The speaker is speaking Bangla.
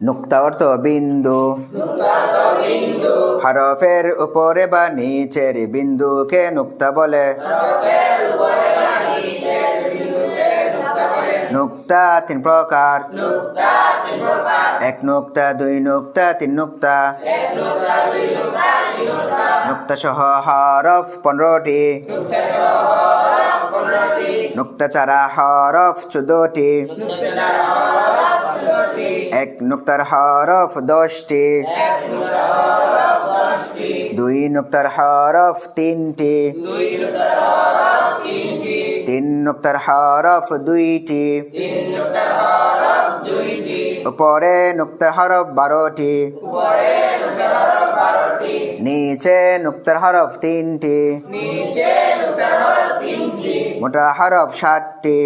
নুক্তা অর্থ বিন্দু। হরফের উপরে বা নিচের বিন্দুকে নুক্তা বলে। নুক্তা তিন প্রকার। এক নুক্তা দুই নুক্তা তিন নুক্তা। নুক্তা সহ হরফ পনেরোটি। নুক্তা চারা হরফ চোদ্দটি। এক নুক্তার হরফ দশটি। দুই নুক্তার হরফ তিনটি। তিন নুক্তার হরফ দুইটি। উপরে নুক্তার হরফ বারোটি। নিচে নুক্তার হরফ তিনটি। মোটা হরফ ষাটটি।